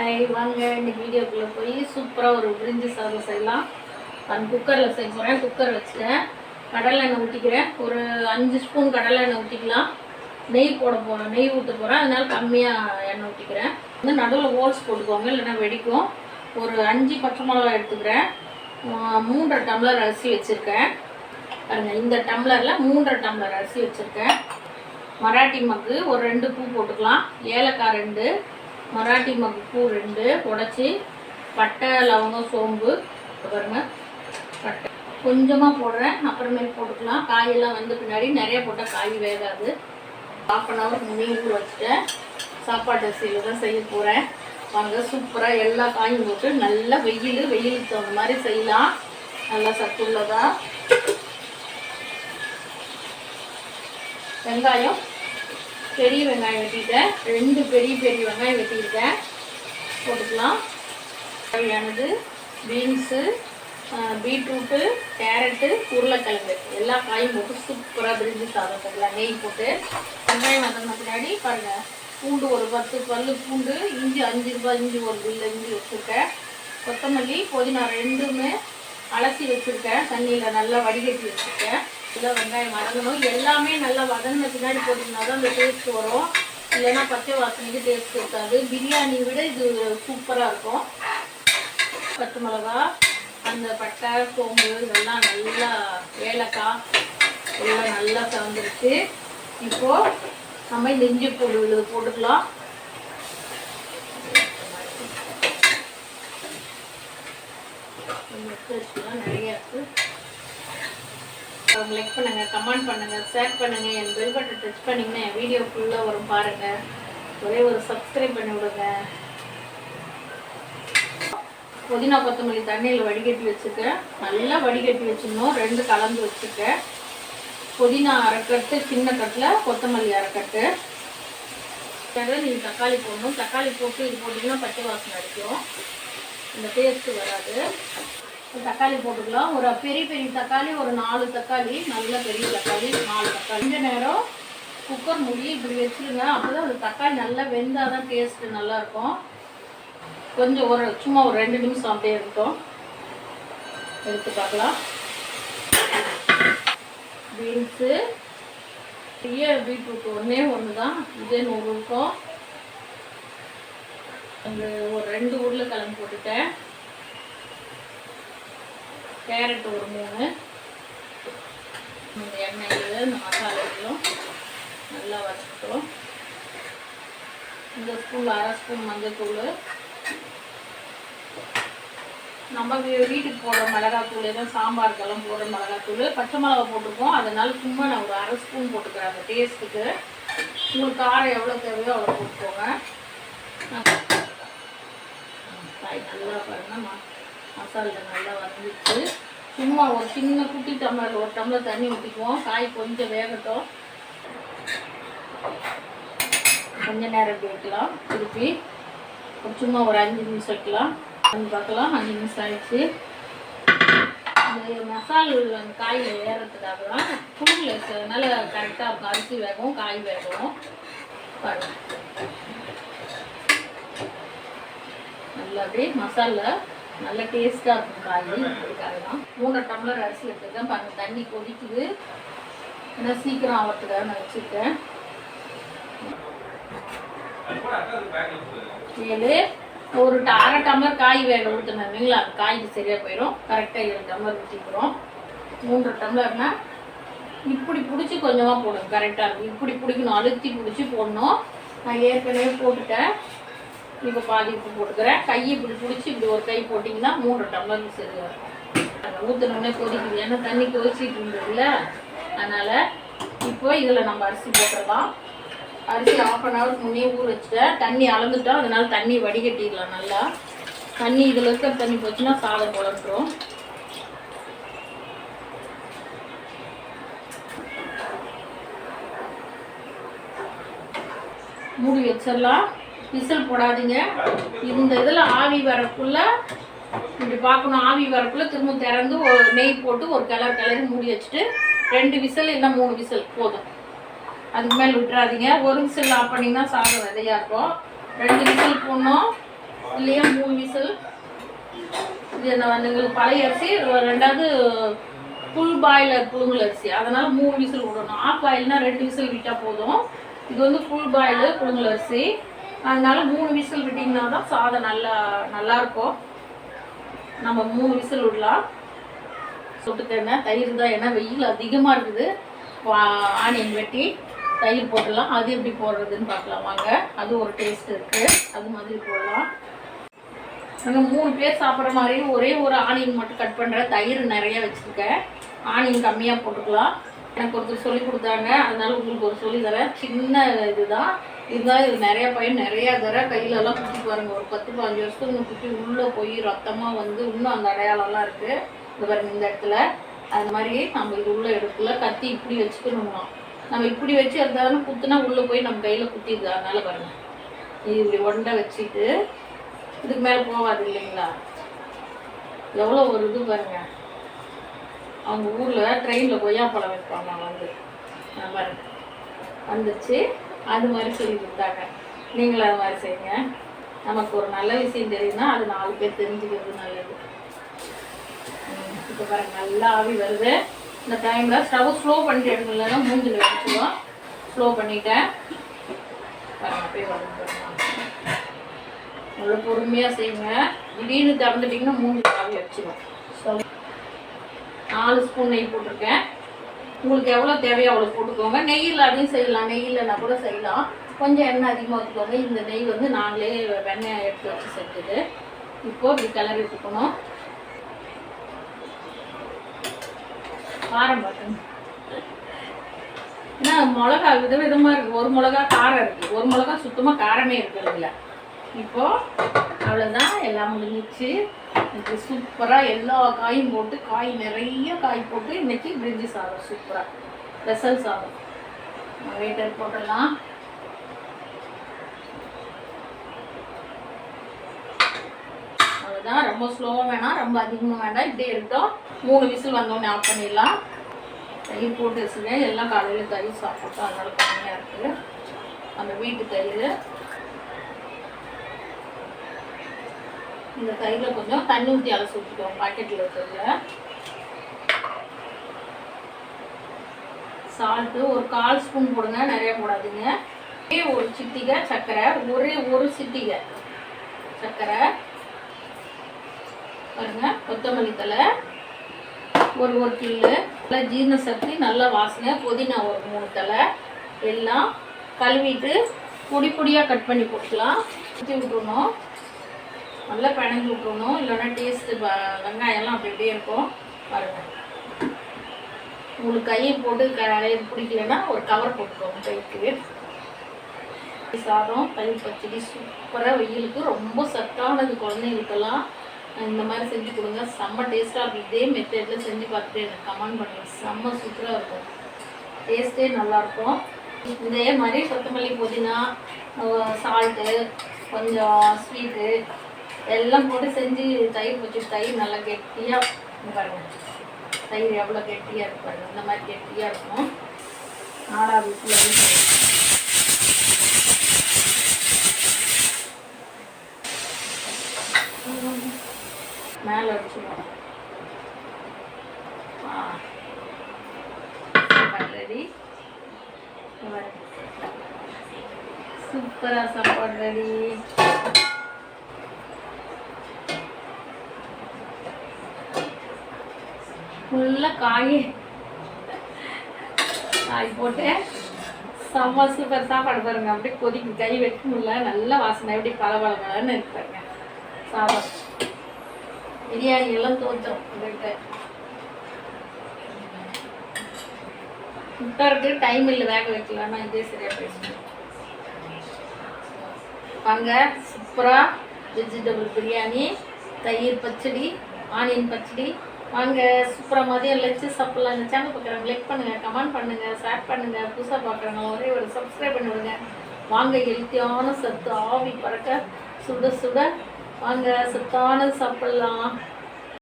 வாங்க இன்னைக்கு வீடியோக்குள்ளே போய் சூப்பராக ஒரு பிரிஞ்சு சாதம் செய்யலாம். அந்த குக்கரில் செய்ய போகிறேன் குக்கர் வச்சுட்டேன். கடலை எண்ணெய் ஊற்றிக்கிறேன் ஒரு அஞ்சு ஸ்பூன் கடலை எண்ணெய் ஊற்றிக்கலாம் நெய் போட போகிறேன் நெய் ஊற்ற போகிறேன் அதனால் கம்மியாக எண்ணெய் ஊற்றிக்கிறேன் வந்து நடுவில் ஹோல்ஸ் போட்டுக்கோங்க. இல்லைன்னா வெடிக்கும். ஒரு அஞ்சு பச்சை மிளகா எடுத்துக்கிறேன். மூன்றரை டம்ளர் அரிசி வச்சுருக்கேன். பாருங்கள் இந்த டம்ளரில் மூன்றரை டம்ளர் அரிசி வச்சுருக்கேன். மராட்டி மக்கு ஒரு ரெண்டு பூ போட்டுக்கலாம். ஏலக்காய் ரெண்டு. மராட்டி மக்கு ரெண்டு உடச்சி பட்டை லவங்கம் சோம்பு இப்ப பாருங்க. பட்டை. கொஞ்சமாக போடுறேன் அப்புறமேல் போட்டுக்கலாம். காயெல்லாம் வந்த பின்னாடி நிறைய போட்டால் காய் வேகாது. ஹாஃப் அன் ஹவர் முன்னே ஊற வச்சுட்டேன். சாப்பாட்டு அரிசியில் தான் செய்ய போகிறேன் வாங்க சூப்பராக எல்லா காயும் போட்டு நல்லா வெயில் வெயிலுக்கு தகுந்த மாதிரி செய்யலாம். நல்லா சத்துள்ளதாக வெங்காயம். பெரிய வெங்காயம் வெட்டிட்டேன். ரெண்டு பெரிய பெரிய வெங்காயம் வெட்டியிருக்கேன். போட்டுக்கலாம். தேவையானது பீன்ஸு பீட்ரூட்டு கேரட்டு உருளைக்கிழங்கு. எல்லா காயும் போட்டு சூப்பராக பிரிஞ்சு சாதம் செய்யலாம் நெய் போட்டு. வெங்காயம் வந்த பின்னாடி பாருங்கள் பூண்டு ஒரு பத்து பல்லு பூண்டு இஞ்சி அஞ்சு ரூபாய் இஞ்சி ஒரு பில்லு இஞ்சி வச்சுருக்கேன். கொத்தமல்லி புதினா ரெண்டுமே அலசி வச்சுருக்கேன். தண்ணியில் நல்லா வடிகட்டி வச்சுருக்கேன். இதில் வெங்காயம் வதங்கணும் எல்லாமே நல்லா வதங்கின பின்னாடி போட்டிங்கன்னா தான் அந்த டேஸ்ட் வரும். இல்லைன்னா பச்சை வாசனைக்கு டேஸ்ட் இருக்காது. பிரியாணி விட இது சூப்பராக இருக்கும். பச்சை மிளகா அந்த பட்டை சோம்பு இதெல்லாம் நல்லா ஏலக்காய் எல்லாம் நல்லா சவந்துருச்சு இப்போது நம்ம இந்த இஞ்சி பூண்டு விழுது போட்டுக்கலாம். கொஞ்சம் எடுத்து வச்சுக்கலாம் நிறைய இருக்குது அவங்க லைக் பண்ணுங்க கமெண்ட் பண்ணுங்க ஷேர் பண்ணுங்க என் பெல் பட்டன் டச் பண்ணீங்கன்னா என் வீடியோ ஃபுல்லாக வரும் பாருங்க ஒரே ஒரு சப்ஸ்கிரைப் பண்ணி விடுங்க புதினா கொத்தமல்லி தண்ணியில் வடிகட்டி வச்சுருக்கேன் நல்லா வடிகட்டி வச்சிடணும் ரெண்டு கலந்து வச்சுருக்கேன் புதினா அரைக்கட்டு சின்ன கட்டில் கொத்தமல்லி அரைக்கட்டு நீங்கள் தக்காளி போடணும். தக்காளி போட்டு இது போட்டிங்கன்னா பச்சை வாசனை அடிக்கும். இந்த டேஸ்ட்டு வராது. தக்காளி போட்டுக்கலாம். ஒரு பெரிய பெரிய தக்காளி ஒரு நாலு தக்காளி நல்ல பெரிய தக்காளி நாலு தக்காளி. கொஞ்ச நேரம் குக்கர் மூடி இப்படி வச்சுருங்க. அப்போ தான் அந்த தக்காளி நல்லா வெந்தால் தான் டேஸ்ட்டு நல்லாயிருக்கும். கொஞ்சம் ஒரு சும்மா ஒரு ரெண்டு நிமிஷம் அப்படியே இருக்கும் எடுத்து பார்க்கலாம். பீன்ஸு பெரிய பீட்ரூட் ஒன்றே ஒன்று தான் இதே நூறு இருக்கும். அந்த ஒரு ரெண்டு உருளைக்கிழங்கு போட்டுட்டேன். கேரட் ஒரு மூணு. இந்த எண்ணெயில் இந்த மசாலாவையும் நல்லா வச்சுட்டோம் இந்த ஸ்பூன் அரை ஸ்பூன் மஞ்சள்தூள் நம்ம வீட்டுக்கு போடுற மிளகாத்தூள் தான் சாம்பாருக்கெல்லாம் போடுற மிளகாத்தூள் பச்சை மிளகா போட்டிருக்கோம். அதனால சும்மா நான் ஒரு அரை ஸ்பூன் போட்டுக்கிறேன் அந்த டேஸ்ட்டுக்கு உங்களுக்கு காரம் எவ்வளோ தேவையோ அவ்வளோ போட்டுக்கோங்க. காய் நல்லா பாருங்க மசாலா நல்லா வந்துச்சு சும்மா ஒரு சின்ன குட்டி டம்ளர் ஒரு டம்ளர் தண்ணி ஊற்றிக்குவோம் காய் கொஞ்சம் வேகட்டும். கொஞ்ச நேரம் இப்படி வைக்கலாம். திருப்பி சும்மா ஒரு அஞ்சு நிமிஷம் வைக்கலாம். வந்து பார்க்கலாம். அஞ்சு நிமிஷம் ஆயிடுச்சு. இந்த மசால் அந்த காய் ஏறதுக்காக தான் தூள் இருக்கிறதுனால கரெக்டாக இருக்கும். அரிசி வேகும் காய் வேகும் பாருங்க. நல்லா அப்படியே மசாலா நல்ல டேஸ்ட்டாக இருக்கும் காய் அதுக்காக தான் மூணு டம்ளர் அரிசி எடுத்துருக்கேன் பாருங்க. தண்ணி கொதிக்குது. ஏன்னா சீக்கிரம் ஆகிறதுக்காக நான் வச்சுருக்கேன். ஏழு. ஒரு அரை டம்ளர் காய் வேக ஊற்றினேன் இல்லைங்களா காய் காய்க்கு சரியாக போயிடும் கரெக்டாக ஏழு டம்ளர் ஊற்றிக்கிறோம் மூன்று டம்ளர்னா இப்படி பிடிச்சி கொஞ்சமாக போடணும் கரெக்டாக இருக்கும். இப்படி பிடிக்கணும். அழுத்தி பிடிச்சி போடணும். நான் ஏற்கனவே போட்டுட்டேன். இப்போ பாதி உப்பு போட்டுக்கிறேன். கையை இப்படி பிடிச்சி இப்படி ஒரு கை போட்டிங்கன்னா மூன்று டம்ளர் சரியாக இருக்கும் அதை ஊற்றினோடனே கொதிக்குது. ஏன்னா தண்ணி கொதிச்சிட்டு இருந்ததுல அதனால் இப்போ இதில் நம்ம அரிசி போட்டுடலாம் அரிசி ஆஃப் அன் ஹவருக்கு முன்னே ஊற வச்சுட்டேன். தண்ணி அளந்துட்டோம் அதனால் தண்ணி வடிகட்டிடலாம் நல்லா. தண்ணி இதில் இருக்கிற தண்ணி போச்சுன்னா சாதம் குழம்புறோம். மூடி வச்சிடலாம். விசில் போடாதீங்க. இந்த இதில் ஆவி வரக்குள்ளே இப்படி பார்க்கணும் ஆவி வரக்குள்ளே திரும்ப திறந்து ஒரு நெய் போட்டு ஒரு கலர் கலரி மூடி வச்சுட்டு ரெண்டு விசில் இல்லை மூணு விசில் போதும். அதுக்கு மேலே விட்டுறாதீங்க. ஒரு விசில் ஆஃப் பண்ணிங்கன்னா சாதம் விதையா இருக்கும். ரெண்டு விசில் போடணும். இல்லையா மூணு விசில். இது என்ன வந்து எங்களுக்கு பழைய அரிசி ரெண்டாவது ஃபுல் பாயிலர் புழுங்கல் அரிசி. அதனால் மூணு விசில் விடணும். ஆஃப் பாயில்னால் ரெண்டு விசில் விட்டால் போதும். இது வந்து ஃபுல் பாயில் புழுங்கல் அரிசி. அதனால மூணு விசில் விட்டிங்கன்னா தான் சாதம் நல்லா நல்லா இருக்கும். நம்ம மூணு விசில் விடலாம். சொட்டுக்கண்ணை தயிர் தான் ஏன்னா வெயில் அதிகமாக இருக்குது. வா- ஆனியன் வெட்டி தயிர் போட்டுடலாம். அது எப்படி போடுறதுன்னு பார்க்கலாம் வாங்க. அது ஒரு டேஸ்ட் இருக்குது அது மாதிரி போடலாம். நாங்கள் மூணு பேர் சாப்பிட்ற மாதிரி ஒரே ஒரு ஆனியன் மட்டும் கட் பண்ணுற தயிர் நிறைய வச்சுருக்கேன். ஆனியன் கம்மியாக போட்டுக்கலாம். எனக்கு ஒருத்தர் சொல்லி கொடுத்தாங்க. அதனால உங்களுக்கு ஒரு சொல்லி தரேன். சின்ன இதுதான் இதுதான் இது நிறைய பையன் நிறைய தடவை கையிலலாம் குட்டி பாருங்க. ஒரு பத்து பதினஞ்சு வருஷத்துக்கு குட்டி உள்ளே போய் ரத்தமாக வந்து இன்னும் அந்த அடையாளம்லாம் இருக்குது இந்த பாருங்க இந்த இடத்துல. அது மாதிரி நம்ம இது உள்ள இடத்துல கத்தி இப்படி வச்சுக்கணும்னா நம்ம இப்படி வச்சு இருந்தாலும் குத்துனா உள்ளே போய் நம்ம கையில் குத்திடுது. அதனால பாருங்க. இது இப்படி ஒண்டை வச்சுட்டு இதுக்கு மேலே போகாது இல்லைங்களா? எவ்வளோ ஒரு இது பாருங்க. அவங்க ஊரில் ட்ரெயினில் கொய்யாப்பழம் வைப்பாங்க வந்து. பாருங்க. வந்துச்சு. அது மாதிரி சொல்லி கொடுத்தாங்க. நீங்களும் அது மாதிரி செய்யுங்க. நமக்கு ஒரு நல்ல விஷயம் தெரியும்னா அது நாலு பேர் தெரிஞ்சுக்கிறது நல்லது. இப்போ பாருங்க நல்லா ஆவி வருது. இந்த டைமில் ஸ்டவ் ஸ்லோ பண்ணிட்டு எடுக்கலன்னா மூஞ்சில் வச்சுருவோம் ஸ்லோ பண்ணிட்டேன். பாருங்க அப்படியே வருது நல்லா பொறுமையாக செய்யுங்க. திடீர்னு திறந்துட்டிங்கன்னா மூஞ்சில் ஆவி வச்சுருவோம் ஸ்டவ் நாலு ஸ்பூன் நெய் போட்டிருக்கேன். உங்களுக்கு எவ்வளோ தேவையோ அவ்வளோ போட்டுக்கோங்க. நெய்யில் அதையும் செய்யலாம். நெய்யில்னா கூட செய்யலாம். கொஞ்சம் எண்ணெய் அதிகமாக ஊற்றிக்கோங்க இந்த நெய் வந்து நாங்களே வெண்ணெய் எடுத்து வச்சு செஞ்சுது. இப்போ இப்படி கிளறி விட்டுக்கணும் காரம் பார்த்துங்க ஏன்னா மிளகா விதவிதமாக இருக்குது ஒரு மிளகா காரம் இருக்குது ஒரு மிளகா சுத்தமாக காரமே இருக்கிறது இல்லை இப்போ அவ்வளோதான் எல்லாம் முடிஞ்சிச்சு. இன்னைக்கு சூப்பராக எல்லா காயும் போட்டு காய் நிறைய காய் போட்டு இன்னைக்கு பிரிஞ்சி சாதம் சூப்பராக ஸ்பெஷல் சாதம். வெயிட்டர் போட்டலாம் அவ்வளோதான் ரொம்ப ஸ்லோவாக வேணாம் ரொம்ப அதிகமாக வேண்டாம். இப்படியே இருக்கட்டும் மூணு விசில் வந்தோடனே ஆஃப் பண்ணிடலாம். தயிர் போட்டு வச்சுருக்கேன் எல்லாம் காலையில் தயிர் சாப்பிட்டோம் அதனால கம்மியாக இருக்குது அந்த வீட்டு தயிர். இந்த தயிரில் கொஞ்சம் தண்ணி ஊற்றி அலசி ஊற்றிக்குவோம் பாக்கெட்டில் இருக்கிறதுல. சால்ட்டு ஒரு கால் ஸ்பூன் போடுங்க நிறைய போடாதீங்க. ஒரே ஒரு சிட்டிகை சர்க்கரை ஒரே ஒரு சிட்டிகை சர்க்கரை. பாருங்க கொத்தமல்லி தலை ஒரு ஒரு கில்லு நல்லா ஜீரண சக்தி நல்லா வாசனை புதினா ஒரு மூணு தலை எல்லாம் கழுவிட்டு பொடி பொடியாக கட் பண்ணி போட்டுக்கலாம். ஊற்றி விட்டுறணும். நல்லா பிணைஞ்சு விட்டுணும் இல்லைன்னா டேஸ்ட்டு வெங்காயம்லாம் அப்படி அப்படியே இருக்கும். பாருங்க. உங்களுக்கு கையை போட்டு கலையை பிடிக்கலன்னா ஒரு கவர் போட்டுக்கோங்க கைக்கு. சாதம் தயிர் பச்சடி சூப்பராக வெயிலுக்கு ரொம்ப சத்தானது குழந்தைங்களுக்கெல்லாம் இந்த மாதிரி செஞ்சு கொடுங்க. செம்ம டேஸ்ட்டாக அப்படி இதே மெத்தடில் செஞ்சு பார்த்துட்டு எனக்கு கமெண்ட் பண்ணுங்கள் செம்ம சூப்பராக இருக்கும். டேஸ்ட்டே நல்லாயிருக்கும் இதே மாதிரி கொத்தமல்லி புதினா சால்ட்டு கொஞ்சம் ஸ்வீட்டு எல்லாம் போட்டு செஞ்சு தயிர் வச்சு தயிர் நல்லா கெட்டியாக பாருங்க. தயிர் எவ்வளோ கெட்டியாக இருக்கு பாருங்க. இந்த மாதிரி கெட்டியாக இருக்கும். நாலாவது விசில் மேலே வச்சுருவோம். ரெடி. சூப்பராக சாப்பாடு ரெடி. ஃபுல்லாக காய். காய் போட்டு செம்ம சூப்பர் சாப்பாடு பாருங்க. அப்படியே கொதிக்கு கை வைக்க முடியல. நல்ல வாசனை. எப்படி பளபளன்னு இருக்கு பாருங்க. சாதம். பிரியாணி எல்லாம் தோச்சோம் அப்படின்ட்டு முட்டை இருக்கு டைம் இல்லை. வேக வைக்கலாம்னா இதே சரியாக பேசணும் வாங்க சூப்பராக வெஜிடபிள் பிரியாணி தயிர் பச்சடி ஆனியன் பச்சடி வாங்க சூப்பராக மதியம் லெச்சு சாப்பிடலாம் இந்த சேனல் பார்க்குறவங்க லைக் பண்ணுங்கள் கமெண்ட் பண்ணுங்கள் ஷேர் பண்ணுங்கள் புதுசாக பார்க்குறவங்க ஒரே ஒரு சப்ஸ்கிரைப் பண்ணி விடுங்க. வாங்க ஹெல்த்தியான சத்து ஆவி பறக்க சுட சுட. வாங்க சத்தானது சாப்பிட்லாம்